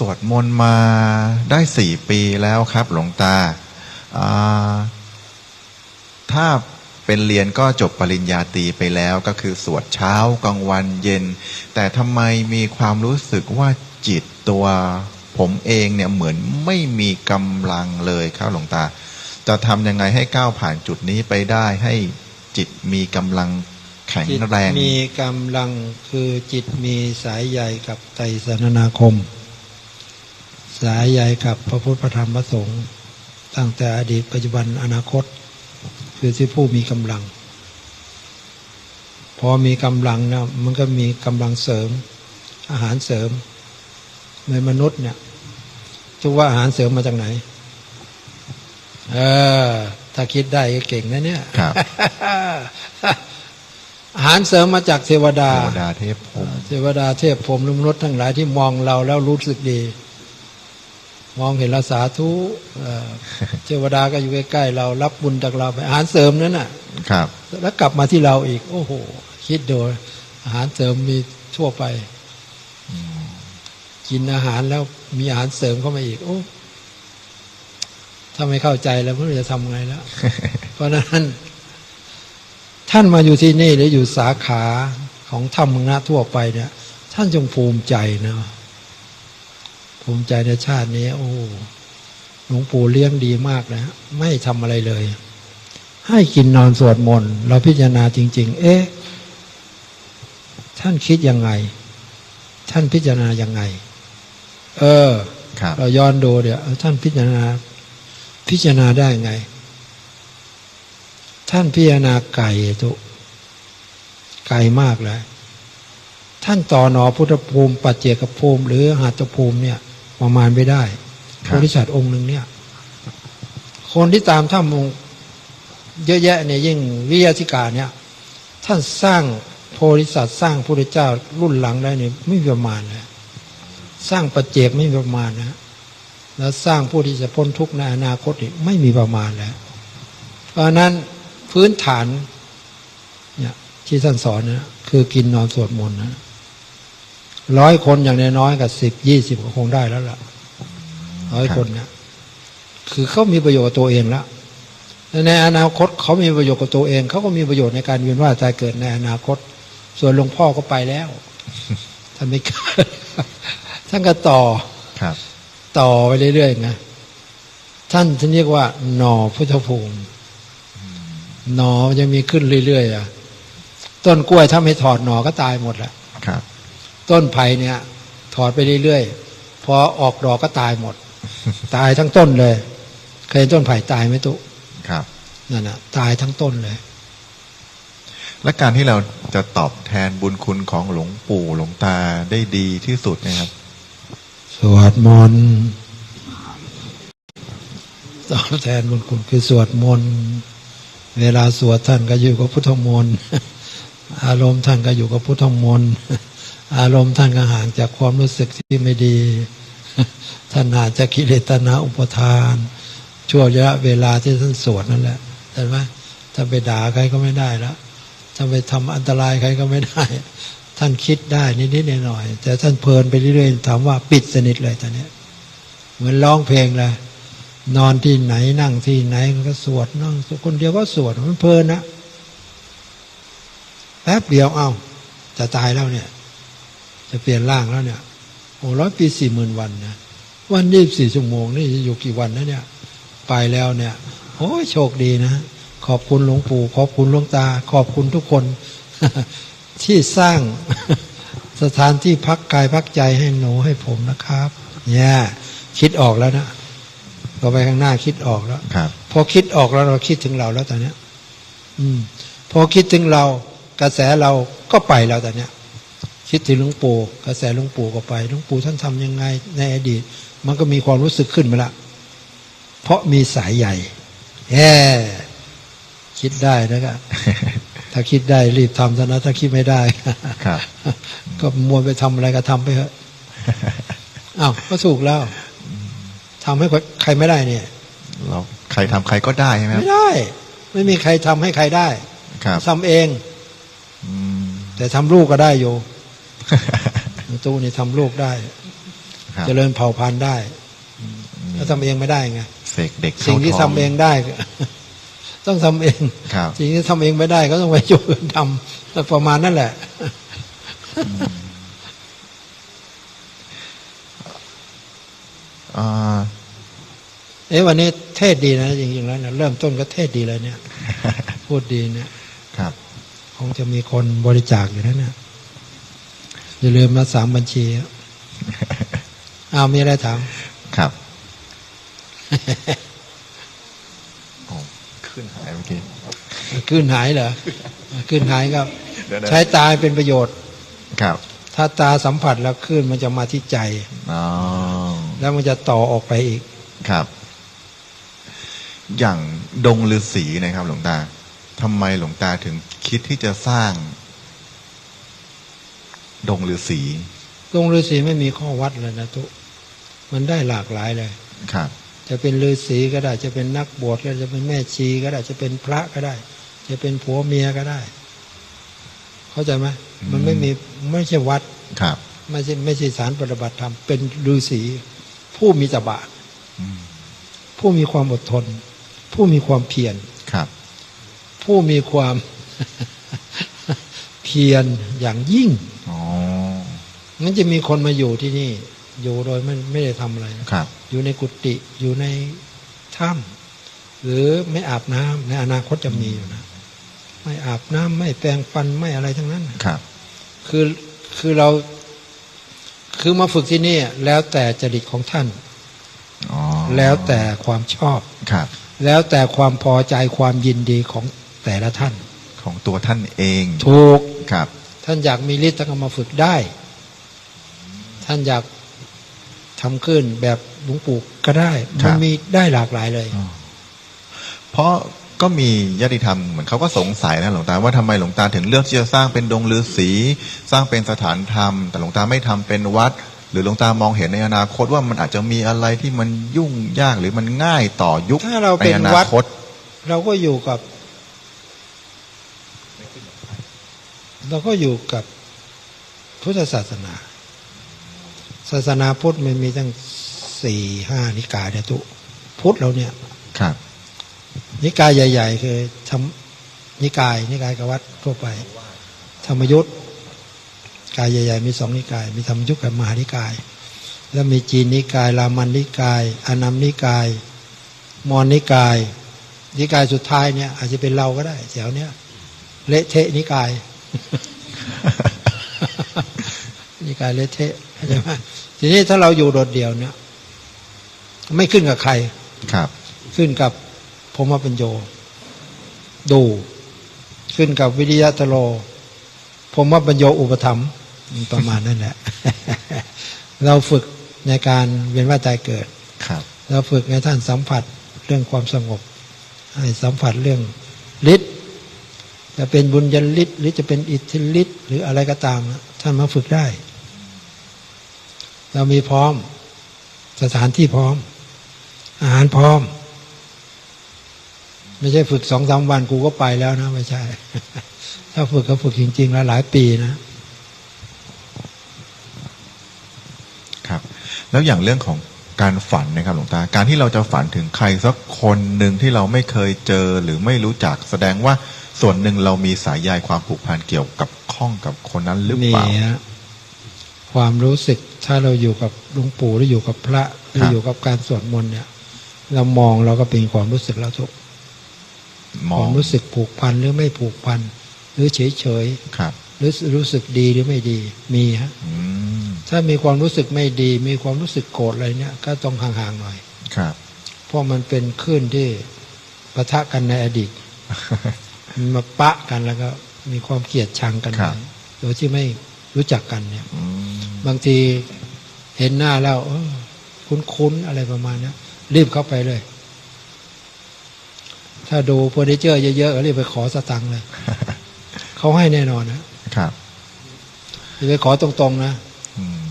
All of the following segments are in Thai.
สวดมนต์มาได้สี่ปีแล้วครับ หลวงตา ถ้าเป็นเรียนก็จบปริญญาตรีไปแล้วก็คือสวดเช้ากลางวันเย็น แต่ทำไมมีความรู้สึกว่าจิตตัวผมเองเนี่ยเหมือนไม่มีกำลังเลยครับหลวงตา จะทำยังไงให้ก้าวผ่านจุดนี้ไปได้ให้จิตมีกำลังแข็งแรง มีกำลังคือจิตมีสายใยกับไตรสนนาคม สายใยกับพระพุทธพระธรรมพระสงฆ์ตั้งแต่อดีตปัจจุบันอนาคต คือที่ผู้มีกำลัง พอมีกำลังนะมันก็มีกำลังเสริม อาหารเสริมในมนุษย์เนี่ยทุกว่าอาหารเสริมมาจากไหน เออ ถ้าคิดได้ก็เก่งนะเนี่ยครับอาหารเสริมมาจากเทวดา เทวดาเทพผมเทวดาเทพพรหมมนุษย์ทั้งหลายที่มองเราแล้วรู้สึกดี มองเห็นเราสาธุเอ่อเทวดาก็อยู่ใกล้ๆเรารับบุญจากเราไปอาหารเสริมนั้นน่ะครับ แล้วกลับมาที่เราอีก โอ้โห คิดดูอาหารเสริมมีทั่วไปกินอาหารแล้วมีอาหารเสริมเข้ามาอีก โอ้ถ้าไม่เข้าใจแล้วไม่รู้จะทำไงแล้ว เพราะฉะนั้น ท่านมาอยู่ที่นี่หรืออยู่สาขาของธรรมนะทั่วไปเนี่ย ท่านจงภูมิใจนะ ภูมิใจในชาตินี้ โอ้หลวงปู่เลี้ยงดีมากนะไม่ทำอะไรเลย ให้กินนอนสวดมนต์เราพิจารณาจริง ๆ เอ๊ะท่านคิดยังไง ท่านพิจารณายังไง เออครับเราย้อนดูเดี๋ยวเออท่านพิจารณา พิจารณาได้ไง ท่านพิจารณาไก่ทุไก่มากเลยท่านต่อหนอพุทธภูมิ ปัจเจกภูมิ หรือหัตถภูมิเนี่ย ประมาณไม่ได้คโพรับธิสัตว์องค์หนึ่งเนี่ย คนที่ตามถ้ำองค์เยอะแยะเนี่ยยิ่งวิทยาธิการเนี่ย ท่านสร้างโพธิสัตว์สร้างพระพุทธเจ้ารุ่นหลังได้เนี่ยไม่มีประมาณเลยสร้างปัจเจกไม่มีประมาณนะ แล้วสร้างผู้ที่จะพ้นทุกข์ในอนาคตอีกไม่มีประมาณแล้ว เพราะฉะนั้นพื้นฐานเนี่ยที่ท่านสอนนะคือกินนอนสวดมนต์นะ ร้อยคนอย่างน้อยๆกับสิบยี่สิบก็คงได้แล้วล่ะร้อยคนเนี่ยคือเขามีประโยชน์กับตัวเองแล้วและในอนาคตเขามีประโยชน์กับตัวเองเขาก็มีประโยชน์ในการเวียนว่ายตายเกิดในอนาคต ส่วนหลวงพ่อก็ไปแล้วท่านไม่กล้าท่านก็ต่อครับ ต่อไปเรื่อยๆไงท่านท่านเรียกว่า หน่อพุทธภูมิหน่อมันจะมีขึ้นเรื่อยๆอะต้นกล้วยถ้าไม่ถอดหน่อก็ตายหมดแหละครับ ต้นไผ่เนี่ย ถอดไปเรื่อยๆพอออกดอกก็ตายหมด ตายทั้งต้นเลย เคยเห็นต้นไผ่ตายไหมตุครับนั่นน่ะตายทั้งต้นเลย และการที่เราจะตอบแทนบุญคุณของหลวงปู่หลวงตาได้ดีที่สุดนะครับ สวดมนต์ตอบแทนบุญคุณคือสวดมนต์เวลาสวดท่านก็อยู่กับพุทธมนต์อารมณ์ท่านก็อยู่กับพุทธมนต์ อารมณ์ท่านก็ห่างจากความรู้สึกที่ไม่ดี ท่านห่างจากกิเลสตนาอุปทานช่วงระยะเวลาที่ท่านสวดนั่นแหละเห็นไหมถ้าไปด่าใครก็ไม่ได้แล้วถ้าไปทำอันตรายใครก็ไม่ได้ ท่านคิดได้นิดๆหน่อยๆแต่ท่านเพลินไปเรื่อยๆถามว่าปิดสนิทเลยตอนนี้เหมือนร้องเพลงเลยนอนที่ไหนนั่งที่ไหนก็สวดนั่งสวดคนเดียวก็สวดมันเพลินนะแป๊บเดียวเอาจะตายแล้วเนี่ย จะเปลี่ยนร่างแล้วเนี่ยโอ้ร้อยปีสี่หมื่นวันนะวันยี่สิบสี่ชั่วโมงนี่จะอยู่กี่วันนะเนี่ย ไปแล้วเนี่ยโอ้ยโชคดีนะ ขอบคุณหลวงปู่ ขอบคุณหลวงตา ขอบคุณทุกคน ที่สร้างสถานที่พักกายพักใจให้หนูให้ผมนะครับ เนี่ย คิดออกแล้วนะก็ไปข้างหน้าคิดออกแล้วครับพอคิดออกแล้วเราคิดถึงเราแล้วตอนเนี้ย อืม พอคิดถึงเรากระแสเราก็ไปแล้วตอนเนี้ย คิดถึงหลวงปู่กระแสหลวงปู่ก็ไปหลวงปู่ท่านทำยังไงในอดีต มันก็มีความรู้สึกขึ้นมาละ เพราะมีสายใหญ่แย่คิดได้นะครับถ้าคิดได้รีบทำซะนะ ถ้าคิดไม่ได้ครับ ก็มัวไปทำอะไรก็ทำไปเถอะอ้าวก็ถูกแล้วทำให้ใครไม่ได้เนี่ยเราใครทำใครก็ได้ใช่ไหมครับไม่ได้ ไม่มีใครทำให้ใครได้ครับทำเองอืมแต่ทำลูกก็ได้อยู่ ตู้นี่ทำลูกได้คครับเจริญเผ่าพันธุ์ได้มีถ้าทำเองไม่ได้ไงเสกเด็กเข้าสิ่งที่ท้ทำเองได้ ต้องทำเองครับสิ่งที่ทำเองไม่ได้ ก็ต้องไปช่วยกันทำประมาณนั่นแหละอ่าเอ๊ะวันนี้เทศดีนะจริงๆแล้วเนี่ยเริ่มต้นก็เทศดีเลยเนี่ย พูดดีเนี่ย ครับ คงจะมีคนบริจาคอยู่นะเนี่ย อย่าลืมมาสามบัญชีอะอ้าวมีอะไรถาม ครับโอ้ขึ้นหายเมื่อกี้ ขึ้นหายเหรอ ขึ้นหายครับเดี๋ยวๆใช้ตาเป็นประโยชน์ ครับ ถ้าตาสัมผัสแล้วขึ้นมันจะมาที่ใจอ๋อแล้วมันจะต่อออกไปอีก ครับ อย่างดงฤาษีนะครับ หลวงตาทำไมหลวงตาถึงคิดที่จะสร้าง ดงฤาษีตรงฤาษีไม่มีข้อวัดเลยนะทุกมันได้หลากหลายเลยครับ จะเป็นฤาษีก็ได้ จะเป็นนักบวชก็ได้จะเป็นแม่ชีก็ได้ จะเป็นพระก็ได้ จะเป็นผัวเมียก็ได้ เข้าใจไหมมันไม่มีไม่ใช่วัดครับ ไม่ใช่ไม่ใช่สารปฏิบัติธรรมเป็นฤาษีผู้มีตบะอืมผู้มีความอดทน ผู้มีความเพียรครับ ผู้มีความเพียรอย่างยิ่ง อ๋อมันจะมีคนมาอยู่ที่นี่ อยู่โดยไม่ไม่ได้ทำอะไรนะครับ อยู่ในกุฏิอยู่ในถ้ำหรือไม่อาบน้ำในอนาคตจะมีอยู่นะ ไม่อาบน้ำไม่แปรงฟันไม่อะไรทั้งนั้นนะครับ คือคือเรา คือมาฝึกที่นี่ แล้วแต่จริตของท่านอ๋อแล้วแต่ความชอบครับ แล้วแต่ความพอใจความยินดีของแต่ละท่าน ของตัวท่านเอง ถูกครับ ท่านอยากมีฤทธิ์ท่านก็มาฝึกได้ ท่านอยากทำขึ้นแบบหลวงปู่ก็ได้ครัมันบมีได้หลากหลายเลย เพราะก็มีญาติธรรมเหมือนเขาก็สงสัยนะหลวงตาว่าทำไมหลวงตาถึงเลือกที่จะสร้างเป็นดงฤาษีสร้างเป็นสถานธรรม แต่หลวงตาไม่ทำเป็นวัด หรือหลวงตามองเห็นในอนาคตว่ามันอาจจะมีอะไรที่มันยุ่งยากหรือมันง่ายต่อยุคถ้าเราในเป็นอนาวัดคตเราก็อยู่กับ เราก็อยู่กับพุทธศาสนา ศาสนาพุทธมันมีตั้งสี่ห้านิกายเนี่ยตุพุทธเราเนี่ยครับ นิกายใหญ่ ๆ คือธรรมนิกาย นิกายกวัดทั่วไป ธรรมยุทธกายใหญ่ ๆ มีสองนิกาย มีธรรมยุทธกับมหานิกาย แล้วมีจีนนิกาย รามันนิกายอานัมนิกาย มอนนิกาย นิกายสุดท้ายเนี่ย อาจจะเป็นเราก็ได้แถวเนี้ยเละเทะนิกาย นิกายเละเทะเข้าใจไหมทีนี้ถ้าเราอยู่โดดเดี่ยวเนี่ย ไม่ขึ้นกับใคร ครับ ขึ้นกับพรหมปัญโยดู ขึ้นกับวิริยะตโลพรหมปัญโยอุปถัมภ์ประมาณนั่นแหละ เราฝึกในการเวียนว่ายตายเกิด ครับ เราฝึกในท่านสัมผัสเรื่องความสงบ ให้สัมผัสเรื่องฤทธิ์ จะเป็นบุญญาฤทธิ์หรือจะเป็นอิทธิฤทธิ์หรืออะไรก็ตาม ท่านมาฝึกได้ เรามีพร้อม สถานที่พร้อม อาหารพร้อม ไม่ใช่ฝึกสองสามวันกูก็ไปแล้วนะ ไม่ใช่ ถ้าฝึกก็ฝึกจริงๆแล้วหลายปีนะ ครับ แล้วอย่างเรื่องของการฝันนะครับหลวงตา การที่เราจะฝันถึงใครสักคนหนึ่งที่เราไม่เคยเจอหรือไม่รู้จักแสดงว่า ส่วนหนึ่งเรามีสายใยความผูกพันเกี่ยวกับข้องกับคนนั้นหรือมีเปล่าฮะความรู้สึกถ้าเราอยู่กับหลวงปู่หรืออยู่กับพระหรือครับอยู่กับการสวดมนต์เนี่ย เรามองเราก็เป็นความรู้สึกแล้วทุกมคองวามรู้สึกผูกพันหรือไม่ผูกพันหรือเฉยเฉยครับๆหรือรู้สึกดีหรือไม่ดีมีฮะอืมถ้ามีความรู้สึกไม่ดี มีความรู้สึกโกรธอะไรเนี่ย ก็ต้องห่างๆหน่อยครับ เพราะมันเป็นคลื่นที่ปะทะกันในอดีต มันมาปะกันแล้วก็มีความเกลียดชังกันครับโดยที่ไม่รู้จักกันเนี่ยอืมบางทีเห็นหน้าแล้วเออคุ้นๆอะไรประมาณเนี้ยรีบเข้าไปเลย ถ้าดูเฟอร์นิเจอร์เยอะๆก็รีบไปขอสตังค์เลยเขาให้แน่นอนนะครับอย่าไปขอตรงๆนะอืม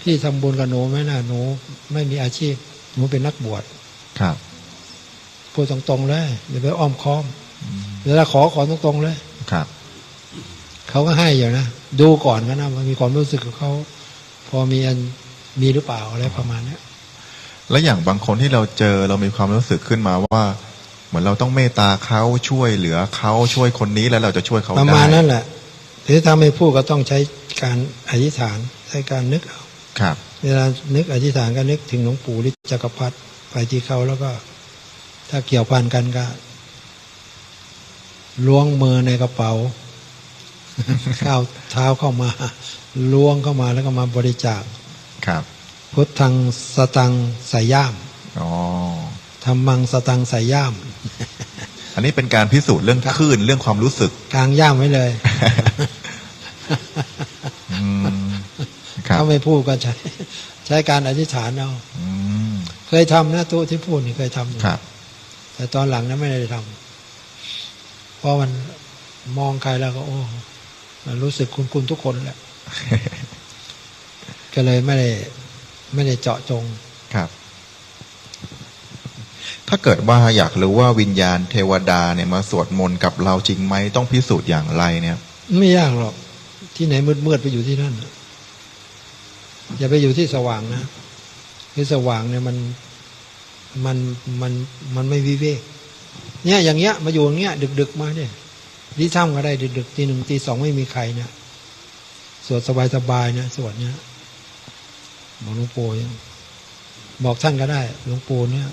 พี่ทำบุญกับหนูไหมนะหนูไม่มีอาชีพ หนูเป็นนักบวชครับพูดตรงๆเลยอย่าไปอ้อมค้อม เวลาขอขอตรงๆเลยครับเขาก็ให้อยู่นะดูก่อนก็นะมันมีความรู้สึกของเขาพอมีอันมีหรือเปล่าอะไรประมาณเนี้ยแล้วอย่างบางคนที่เราเจอเรามีความรู้สึกขึ้นมาว่า เหมือนเราต้องเมตตาเขาช่วยเหลือเขาช่วยคนนี้แล้วเราจะช่วยเขาปได้ระมาณนั้นแหละหรือถ้าไม่พูดก็ต้องใช้การอธิษฐานใช้การนึกเอาครับ เวลานึกอธิษฐานก็นึกถึงหลวงปู่ฤทธิจักรพรรดิไปที่เขาแล้วก็ ถ้าเกี่ยวพันกันก็ ล้วงมือในกระเป๋าก้าวเท้าเข้ามาล้วงเข้ามาแล้วก็มาบริจาคครับ พุทธังสตังใส่ย่ามอ๋อธรรมังสตังใส่ย่าม อันนี้เป็นการพิสูจน์เรื่องคลื่นเรื่องความรู้สึกกลางย่ามไว้เลยอืมครับถ้าไม่พูดก็ใช้ ใช้การอธิษฐานเอาอืมเคยทำนะตู้ที่พูดนี่เคยทำอยู่ครับแต่ตอนหลังนั้นไม่ได้ทำเพ ราะมันมองใครแล้วก็โอ้มันรู้สึกคุณคุณทุกคนแหละ ก็เลยไม่ได้ไม่ได้เจาะจงครับ ถ้าเกิดว่าอยากรู้ว่าวิญญาณเทวดาเนี่ยมาสวดมนต์กับเราจริงไหมต้องพิสูจน์อย่างไรเนี่ย ไม่ยากหรอก ที่ไหนมืดมืดๆไปอยู่ที่นั่นน่ะอย่าไปอยู่ที่สว่างนะคือสว่างเนี่ยมันมันมันมันไม่วิเวก เนี่ยอย่างเงี้ยมาอยู่อย่างเงี้ยดึกๆมาเนี่ยที่ถ้ำก็ได้ดึกๆตีหนึ่งตีสองไม่มีใครเนี่ยสวดสบายๆเนี่ยสวดเนี่ยบอกหลวงปู่ยังบอกท่านก็ได้หลวงปู่เนี่ย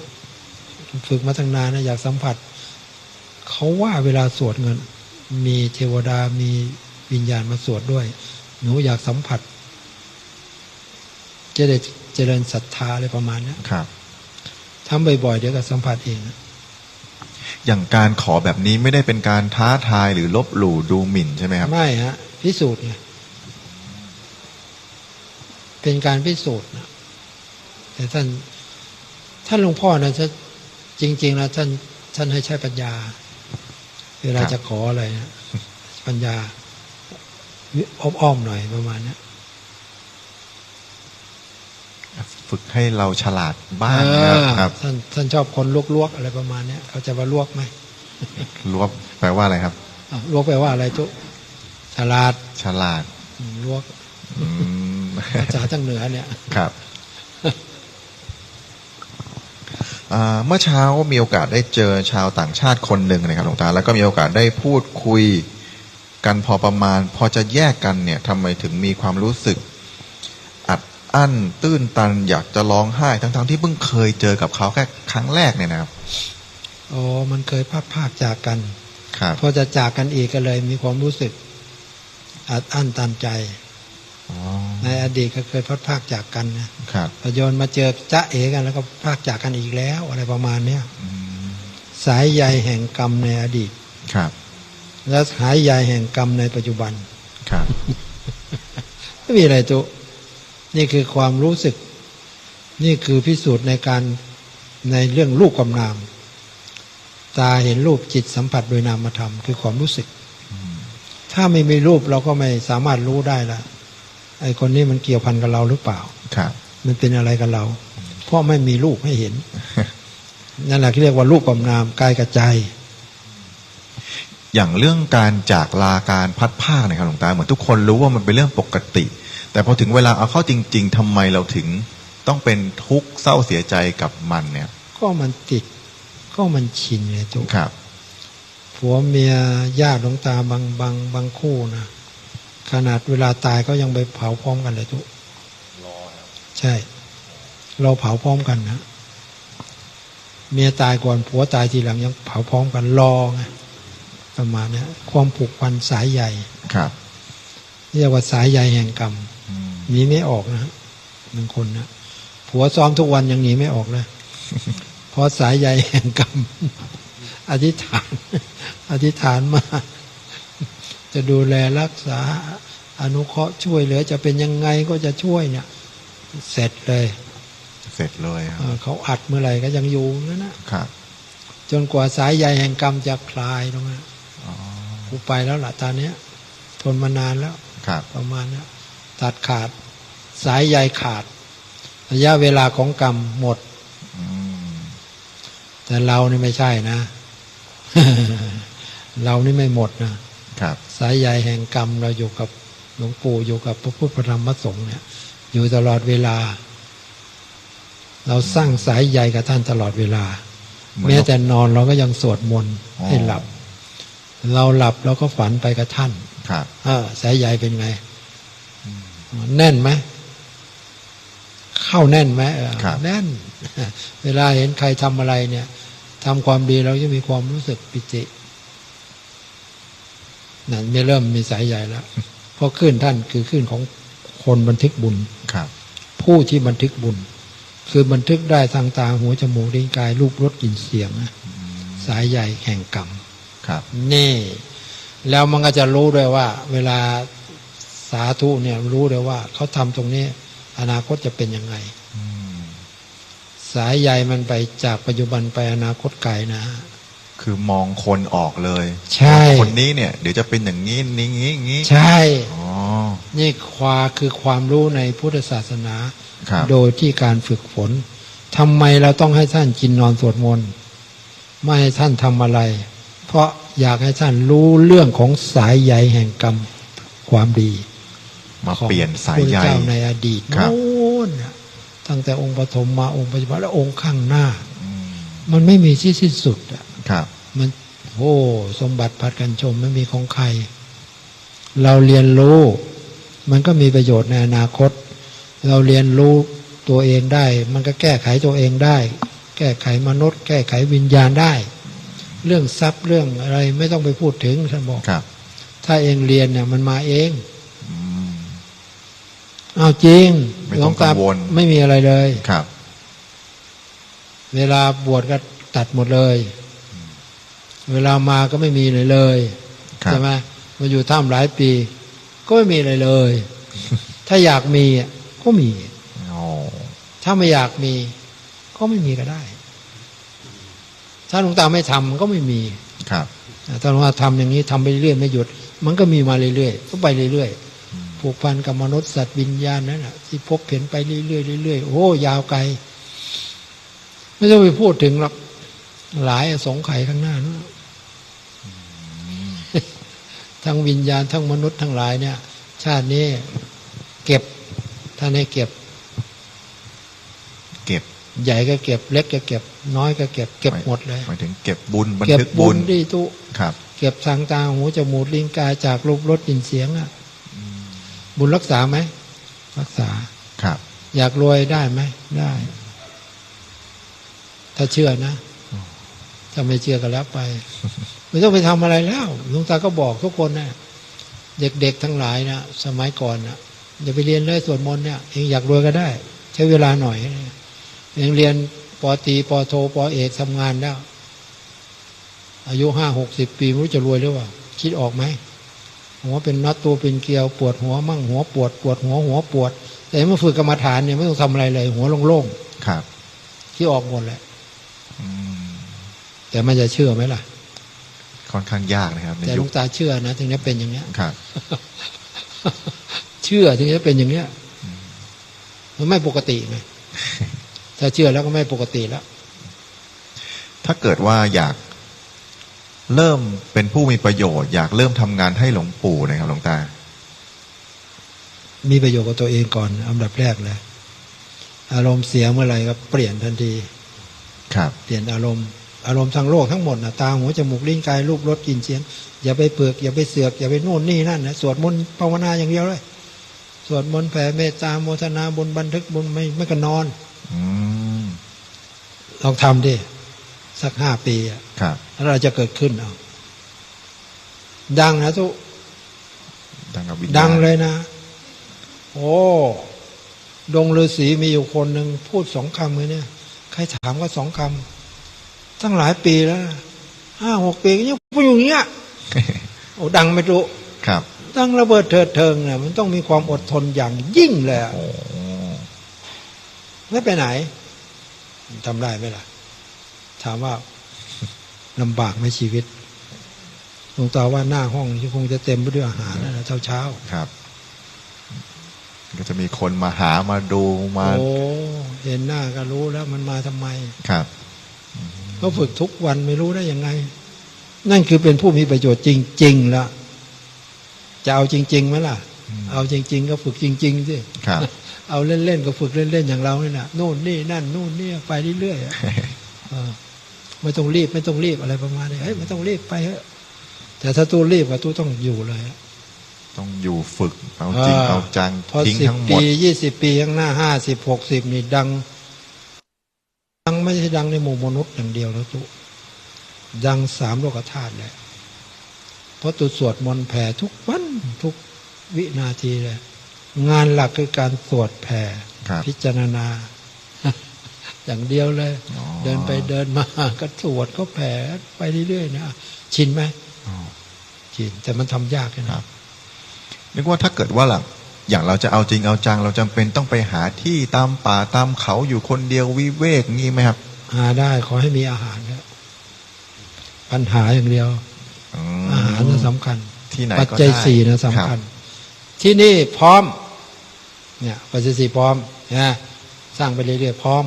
ฝึกมาตั้งนานนะอยากสัมผัสเขาว่าเวลาสวดเงิน มีเทวดามีวิญญาณมาสวดด้วย หนูอยากสัมผัสจะได้เจริญศรัทธาอะไรประมาณเนี้ยครับทำบ่อยๆ เดี๋ยวก็สัมผัสเองนะ อย่างการขอแบบนี้ไม่ได้เป็นการท้าทายหรือลบหลู่ดูหมิ่นใช่ไหมครับ ไม่ฮะพิสูจน์เป็นการพิสูจน์นะแต่ท่านท่านหลวงพ่อนะจะจริงๆนะท่านท่านให้ใช้ปัญญา เวลาจะขออะไรนะปัญญาอ้อมๆหน่อยประมาณนี้ย ฝึกให้เราฉลาดบ้างนะครับเออครับท่านท่านชอบคนลวกๆอะไรประมาณเนี้ยเขาใจะว่าลวกไหมรวบแปลว่าอะไรครับอ้าวลวกแปลว่าอะไรจุฉลาดฉลาดอืมลวกอืมภาษาทางเหนือเนี่ยครับอ่าเมื่อเช้ามีโอกาสได้เจอชาวต่างชาติคนหนึ่งนะครับหลวงตาแล้วก็มีโอกาสได้พูดคุยกันพอประมาณ พอจะแยกกันเนี่ยทำไมถึงมีความรู้สึก อัดอั้นตื้นตันอยากจะร้องไห้ทั้งๆที่เพิ่งเคยเจอกับเขาแค่ครั้งแรกเนี่ยนะครับอ๋อมันเคยพลาดพลาดจากกันครับพอจะจากกันอีกก็เลยมีความรู้สึกอัดอั้นตันใจอ๋อในอดีตก็เคยพลาดพลาดจากกันนะครับพอโยนมาเจอจ้าเอกันแล้วก็พลาดจากกันอีกแล้ว อะไรประมาณเนี้ยอืมสายใยแห่งกรรมในอดีตครับ และสายใยแห่งกรรมในปัจจุบันครับไม่มีอะไรตุ นี่คือความรู้สึก นี่คือพิสูจน์ในการในเรื่องรูปกับนาม ตาเห็นรูปจิตสัมผัสโดยนามธรรมคือความรู้สึก ถ้าไม่มีรูปเราก็ไม่สามารถรู้ได้ละไอ้คนนี้มันเกี่ยวพันกับเราหรือเปล่าครับมันเป็นอะไรกับเรา เพราะไม่มีรูปให้เห็น นั่นแหละที่เรียกว่ารูปกับนามกายกับใจอย่างเรื่องการจากลาการพัดภาคเนี่ยครับหลวงตาเหมือนทุกคนรู้ว่ามันเป็นเรื่องปกติ แต่พอถึงเวลาเอาเข้าจริง ๆทำไมเราถึงต้องเป็นทุกข์เศร้าเสียใจกับมันเนี่ย ก็มันติด ก็มันชินไงทุกครับผัวเมียญาติหลวงตาบางบางบางคู่นะขนาดเวลาตายก็ยังไปเผาพร้อมกันเลยทุกใช่ เราเผาพร้อมกันนะเมียตายก่อนผัวตายทีหลังยังเผาพร้อมกันรอไงประมาณเนี้ยความผูกพันสายใหญ่ครับเรียกว่าสายใยแห่งกรรมอืม หนีไม่ออกนะฮะบางคนนะผัวซ้อมทุกวันยังหนีไม่ออกเลยเพราะสายใยแห่งกรรมอธิษฐาน อธิษฐานมา จะดูแลรักษา อนุเคราะห์ช่วยเหลือ จะเป็นยังไงก็จะช่วยเนี่ย เสร็จเลย เสร็จเลยคเอรับอเขาอัดเมื่อไหร่ก็ยังอยู่นั่นนะครับ จนกว่าสายใยแห่งกรรมจะคลายตรงนั้นอ๋อกูไปแล้วล่ะตอนเนี้ยทนมานานแล้ว ครับ ประมาณนี้ ตัดขาด สายใยขาด ระยะเวลาของกรรมหมดอืมแต่เรานี่ไม่ใช่นะ เรานี่ไม่หมดนะครับสายใยแห่งกรรมเราอยู่กับหลวงปู่อยู่กับพระพุทธพระธรรมพระสงฆ์เนี่ย อยู่ตลอดเวลา เราสร้างสายใยกับท่านตลอดเวลาเหมือนแม้แต่นอนเราก็ยังสวดมนต์อ๋อให้หลับ เราหลับเราก็ฝันไปกับท่านครับเออสายใยเป็นไง แน่นไหมเข้าแน่นไหมเออครับแน่น เวลาเห็นใครทำอะไรเนี่ยทำความดีเราจะมีความรู้สึกปิตินั่นไม่เริ่มมีสายใยแล้วเพราะขึ้นท่านคือขึ้นของคนบันทึกบุญครับ ผู้ที่บันทึกบุญ คือบันทึกได้ทางตาหูจมูกลิ้นกายรูปรสกลิ่นเสียงนะสายใยแห่งกรรมครับ นี่ แล้วมันก็จะรู้ด้วยว่า เวลาสาธุเนี่ยรู้เลยว่าเขาทำตรงนี้ อนาคตจะเป็นยังไงอืมสายใยมันไปจากปัจจุบันไปอนาคตไกลนะ คือมองคนออกเลย ใช่ คนนี้เนี่ยเดี๋ยวจะเป็นอย่างนี้นี้งี้งี้ใช่อ๋อนี่ควาคือความรู้ในพุทธศาสนาครับโดยที่การฝึกฝนทำไมเราต้องให้ท่านกินนอนสวดมนต์ไม่ให้ท่านทำอะไร เพราะอยากให้ท่านรู้เรื่องของสายใยแห่งกรรมความดี มาของเปลี่ยนสายใยพระเจ้าในอดีตครับโน้นน่ะตั้งแต่องค์ปฐมมาองค์ปัจจุบันและองค์ข้างหน้าอืมมันไม่มีที่สิ้นสุดอะครับมันโอ้สมบัติผัดกันชมไม่มีของใคร เราเรียนรู้ มันก็มีประโยชน์ในอนาคต เราเรียนรู้ตัวเองได้ มันก็แก้ไขตัวเองได้ แก้ไขมนุษย์ แก้ไขวิญญาณได้ เรื่องทรัพย์เรื่องอะไรไม่ต้องไปพูดถึงท่านบอกครับถ้าเองเรียนเนี่ยมันมาเองอืม เอาจริงไม่ต้องหลวตากังวลไม่มีอะไรเลยครับ เวลาบวชก็ตัดหมดเลย เวลามาก็ไม่มีเลยเลยครับใช่ไหมมาอยู่ถ้ำหลายปี ก็ไม่มีอะไรเลย ถ้าอยากมีอะก็มีอ๋อถ้าไม่อยากมี ก็ไม่มีก็ได้ ถ้าหลวงตาไม่ทำมันก็ไม่มีครับถ้าหลวงตาทำอย่างนี้ทำไปเรื่อยไม่หยุด มันก็มีมาเรื่อยๆก็ไปเรื่อยอืมๆ ผูกพันกับมนุษย์สัตว์วิญญาณนั่นแหะที่พบเห็นไปเรื่อยๆเรื่อยๆโอ้ยาวไกล ไม่ต้องไปพูดถึงหรอกหลายอสงไขยข้างหน้านู้นทั้งวิญญาณทั้งมนุษย์ทั้งหลายเนี่ย ชาตินี้เก็บท่านให้เก็บ เก็บ ใหญ่ก็เก็บ เล็กก็เก็บ น้อยก็เก็บ เก็บหมดเลยหมายถึงเก็บบุญบันเก็บทึกบุบุญญที่ตุครับ เก็บทางตาหูจมูกลิ้นกายจากรูปรสกลิ่นเสียงอะ บุญรักษาไหมรักษาครับ อยากรวยได้ไหมได้ ถ้าเชื่อนะถ้าไม่เชื่อก็แล้วไป ไม่ต้องไปทำอะไรแล้วหลวงตาก็บอกทุกคนนะเด็กๆทั้งหลายนะสมัยก่อนนะอย่าไปเรียนเลยสวดมนต์เนี่ยเองอยากรวยก็ได้ ใช้เวลาหน่อยเองเรียนปอตรีปอโทปอเอกทำงานแล้วอายุห้าหกสิบปีไม่รู้จะรวยหรือเปล่าคิดออกไหม หัวเป็นน็อตตัวเป็นเกลียวปวดหัวมั่งหัวปวดปวดหัวหัวปวด แต่เมื่อฝึกกรรมฐานเนี่ยไม่ต้องทำอะไรเลย หัวโล่งครับๆที่ออกหมดแหละอืมแต่มันจะเชื่อไหมล่ะ ค่อนข้างยากนะครับในแต่หลยุวคงตาเชื่อนะถึงจะเป็นอย่างเนี้ยครับ เชื่อถึงจะเป็นอย่างเนี้ยมันไม่ปกติไงถ้าเชื่อแล้วก็ไม่ปกติแล้วถ้าเกิดว่าอยาก เริ่มเป็นผู้มีประโยชน์ อยากเริ่มทำงานให้หลวงปู่นะครับหลวงตา มีประโยชน์กับตัวเองก่อนอันดับแรกเลยอารมณ์เสียเมื่อไหร่ก็เปลี่ยนทันที ครับ เปลี่ยนอารมณ์ อารมณ์ทางโลกทั้งหมดนะตาหูจมูกลิ้นกายรูปรสกลิ่นเสียง อย่าไปเปลือกอย่าไปเสือกอย่าไปโน่นนี่นั่นนะสวดมนต์ภาวนาอย่างเดียวเลยสวดมนต์แผ่เมตตาโมทนาบุญบันทึกบุญไม่ไม่ก็นอนอืมลองทำดิ สักห้าปีอะครับแล้วเราจะเกิดขึ้นเอาดังนะทุกดังกับวิญญาณดังเลยนะ โอ้ดงฤาษีมีอยู่คนหนึ่งพูดสองคำเลยเนี่ย ใครถามก็สองคำตั้งหลายปีแล้วนะห้าหกปีก็ยังพูดอยู่อย่างเงี้ยโอ้ดังไม่รู้ครับดังระเบิดเถิดเทิงเนี่ยมันต้องมีความอดทนอย่างยิ่งเลยอะโอ้ไม่ไปไหนทำได้ไหมล่ะ ถามว่าลำบากไหมชีวิตหลวงตาว่าหน้าห้องที่คงจะเต็มไปด้วยอาหารนะเช้าเช้าๆครับ ก็จะมีคนมาหามาดูมาโอ้เห็นหน้าก็รู้แล้วมันมาทำไมครับเขาฝึกทุกวันไม่รู้ได้ยังไง นั่นคือเป็นผู้มีประโยชน์จริงๆละจะเอาจริงๆไหมล่ะ เอาจริง ๆ ก็ฝึกจริงๆสิครับ เอาเล่นๆก็ฝึกเล่นๆอย่างเราเนี่ยนะโน่นนี่นั่น นู่นนี่ไปเรื่อยๆอะเออ ไม่ต้องรีบ ไม่ต้องรีบอะไรประมาณนี้เฮ้ยไม่ต้องรีบไปเถอะแต่ถ้าตู้รีบก็ตู้ต้องอยู่เลยอะต้องอยู่ฝึกเอาจริงเอาจังพอทิ้งสิบทั้งหมปีดยี่สิบปีข้างหน้าห้าสิบหกสิบนี่ดัง ดังไม่ใช่ดังในหมู่มนุษย์อย่างเดียวแล้วตุดังสามโลกธาตุเลยเพราะตุสวดมนต์แผ่ทุกวันทุกวินาทีเลยงานหลักคือการสวดแผ่ครับพิจารณา อย่างเดียวเลยอ๋อเดินไปเดินมาก็สวดก็แผ่ไปเรื่อยๆนะชินไหมอ๋อชินแต่มันทำยากนะครับนึกว่าถ้าเกิดว่าหลังอย่างเราจะเอาจริงเอาจัง เราจำเป็นต้องไปหาที่ตามป่าตามเขาอยู่คนเดียววิเวกงี้ไหมครับ หาได้ขอให้มีอาหารครับปัญหาอย่างเดียวอืมอาหารน่ะสำคัญ ที่ไหนปัจก็จัยได้สี่นะสำคัญ ที่นี่พร้อม เนี่ย ปัจจัยสี่พร้อมนะสร้างไปเรื่อยๆพร้อม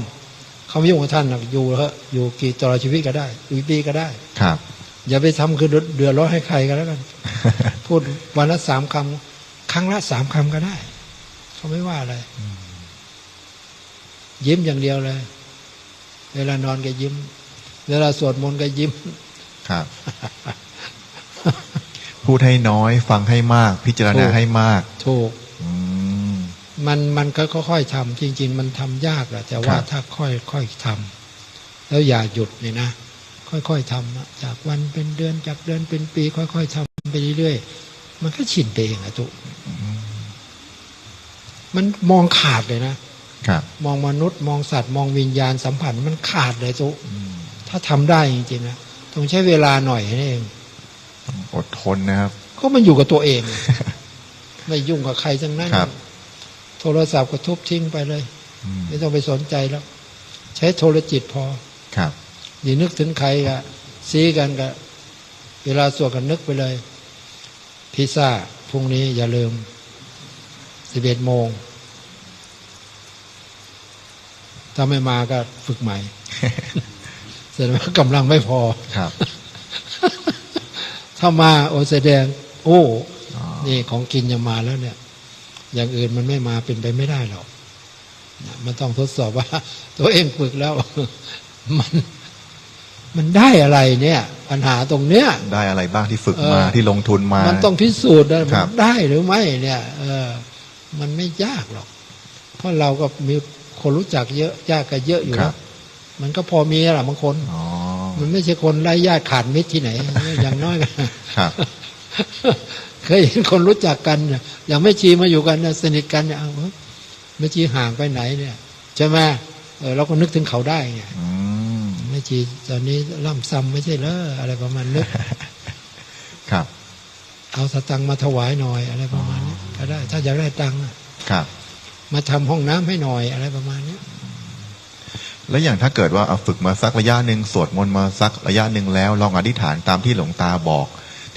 เขาไม่ยุ่งกับท่านหรอกอยู่เถอะอยู่กี่ตลอดชีวิตก็ได้อยู่ปีก็ได้ ครับ อย่าไปทำคือเดือดร้อนให้ใครกันแล้วกัน พูดวันละสามคำครั้งละสามคำก็ได้ เขาไม่ว่าอะไรยิ้มอย่างเดียวเลย เวลานอนก็ยิ้ม เวลาสวดมนต์ก็ยิ้ม ครับ พูดให้น้อย ฟังให้มาก พิจารณาถูกให้มาก ถูกอื มมันมันก็ค่อยๆทำจริง ๆ มันทำยากแหละแต่ว่าครับถ้าค่อยๆทำแล้วอย่าหยุดเนี่ยนะ ค่อยๆทำนะจากวันเป็นเดือนจากเดือนเป็นปี ค่อย ๆทำไปเรื่อยๆมันก็ชินไปเองอะตุมันมองขาดเลยนะครับ มองมนุษย์มองสัตว์มองวิญญาณสัมผัสมันขาดเลยตุอืมถ้าทำได้จริงๆนะต้องใช้เวลาหน่อยนั่นเองต้องอดทนนะครับ ก็มันอยู่กับตัวเองไม่ยุ่งกับใครทั้งนั้นครับโทรศัพท์ก็ทุบทิ้งไปเลยอืมไม่ต้องไปสนใจแล้ว ใช้โทรจิตพอ ครับอย่านึกถึงใครก็ซีกันก็เวลาสวดกันนึกไปเลย พิซซ่าพรุ่งนี้อย่าลืมสิบเอ็ดโมงถ้าไม่มาก็ฝึกใหม่แสดงว่ากำลังไม่พอครับ ถ้ามาโอแสดง โอ้อ๋อนี่ของกินยังมาแล้วเนี่ย อย่างอื่นมันไม่มาเป็นไปไม่ได้หรอกนะมันต้องทดสอบว่า ตัวเองฝึกแล้ว มันมันได้อะไรเนี่ย ปัญหาตรงเนี้ย ได้อะไรบ้างที่ฝึกเออมาที่ลงทุนมา มันต้องพิสูจน์นะครัมับนได้หรือไม่เนี่ย เออ มันไม่ยากหรอก เพราะเราก็มีคนรู้จักเยอะญาติก็เยอะอยู่ครัแล้บวมันก็พอมีแหละบางคนอ๋อมันไม่ใช่คนไร้ญาติขาดมิตรที่ไหน อย่างน้อยก็ครับ เคยเห็นคนรู้จักกันเนี่ยอย่างไม่ชีมาอยู่กันเนี่ยสนิทกันเนี่ยเอาเอ้ยไม่ชีห่างไปไหนเนี่ยใช่ไหมเออเราก็นึกถึงเขาได้ไงอืมไม่ชีตอนนี้ล่ำซ้ำไม่ใช่เหรออะไรประมาณนึกครับ เอาสตังค์มาถวายหน่อยอะไรประมาณนี้ก็ได้ ถ้าอยากได้ตังค์อะครับ มาทำห้องน้ำให้หน่อยอะไรประมาณนี้แล้วอย่างถ้าเกิดว่าเอาฝึกมาสักระยะหนึ่งสวดมนต์มาสักระยะหนึ่งแล้วลองอธิษฐานตามที่หลวงตาบอก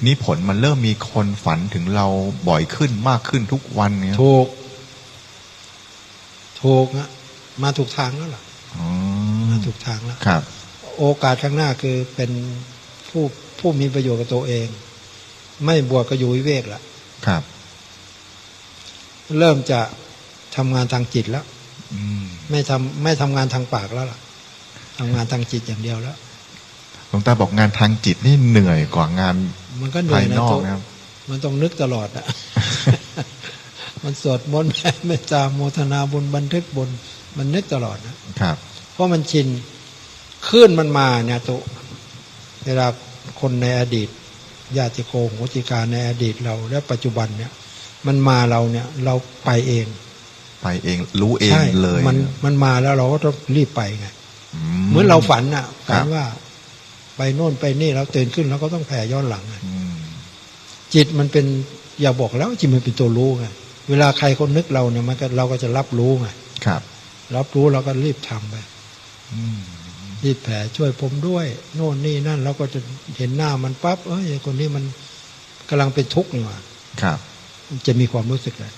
ทีนี้ผลมันเริ่มมีคนฝันถึงเราบ่อยขึ้นมากขึ้นทุกวันเนี่ยถูกถูกอะมาถูกทางแล้วล่ะอืมมาถูกทางแล้วครับ โอกาสข้างหน้าคือเป็นผู้ผู้มีประโยชน์กับตัวเอง ไม่บวชก็อยู่วิเวกละครับ เริ่มจะทำงานทางจิตแล้วอืมไม่ทำไม่ทำงานทางปากแล้วล่ะทำงานทางจิตอย่างเดียวแล้วหลวงตาบอกงานทางจิตนี่เหนื่อยกว่างาน มันก็เหนื่ภาอยยนะนอกทุกนะครับมันต้องนึกตลอดอะมันสวดมนต์แผ่เมตตาโมทนาบุญบันทึกบุญมันนึกตลอดนะครับ เพราะมันชินคลื่นมันมาเนี่ยตุเวลาคนในอดีตญาติโกโหติกาในอดีตเรา และปัจจุบันเนี่ย มันมาเราเนี่ย เราไปเอง ไปเอง รู้เองใช่เลย มันมันมาแล้วเราก็ต้องรีบไปไงอืเหมือนเราฝันอะฝันครับว่า ไปโน่นไปนี่เราตื่นขึ้นเราก็ต้องแผ่ย้อนหลังไงอืมจิตมันเป็นอย่าบอกแล้วจิตมันเป็นตัวรู้ไงเวลาใครคนนึกเราเนี่ยมันก็เราก็จะรับรู้ไงครับ รับรู้เราก็รีบทำไปอืมรีบแผ่ช่วยผมด้วย โน่นนี่นั่นเราก็จะเห็นหน้ามันปั๊บเอ้ยไอ้คนนี้มันกำลังเป็นทุกข์นี่หว่าครับมันจะมีความรู้สึกเลย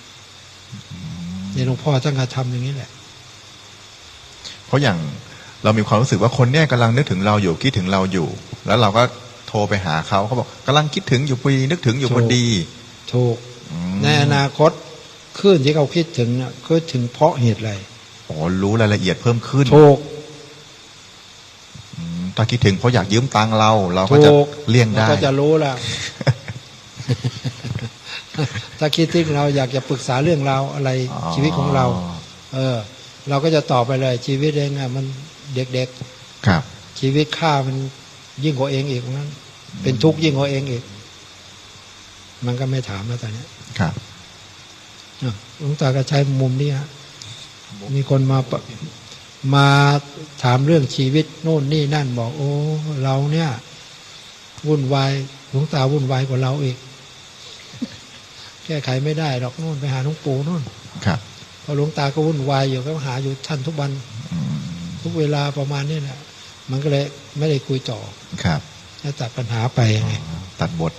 เนี่ยหลวงพ่อท่านก็ทำอย่างนี้แหละ เพราะอย่าง เรามีความรู้สึกว่าคนเนี้ยกำลังนึกถึงเราอยู่คิดถึงเราอยู่ แล้วเราก็โทรไปหาเขาเขาบอกกำลังคิดถึงอยู่พอดีนึกถึงอยู่พอดีถูกอืมในอนาคตคลื่นที่เขาคิดถึงเนี่ยคิดถึงเพราะเหตุอะไรโอ้รู้รายละเอียดเพิ่มขึ้นถูกอืมถ้าคิดถึงเพราะอยากยืมตังค์เรา เราก็จะถูกเลี่ยงได้ราก็จะรู้แล้วถ้าคิดถึงเราอยากจะปรึกษาเรื่องราวอะไรอ๋อชีวิตของเรา เออ เราก็จะตอบไปเลย ชีวิตเองอะมัน เด็กครับๆชีวิตข้ามันยิ่งกว่าเองอีกนั้น เป็นทุกข์ยิ่งกว่าเองอีก มันก็ไม่ถามแล้วตอนเนี้ยครับอะหลวงตาก็ใช้มุมนี้ฮะมีคนมาปะมาถามเรื่องชีวิตโน่นนี่นั่นบอก โอ้ เราเนี่ย วุ่นวายหลวงตาวุ่นวายกว่าเราอีก แก้ไขไม่ได้หรอกโน่นไปหาหลวงปู่โน่นครับเพอหลวงตาก็วุ่นวายอยู่ก็หาอยู่ท่านทุกวันอืม ทุกเวลาประมาณนี้แหละมันก็เลยไม่ได้คุยต่อครับจะตัดปัญหาไปไงตัดบท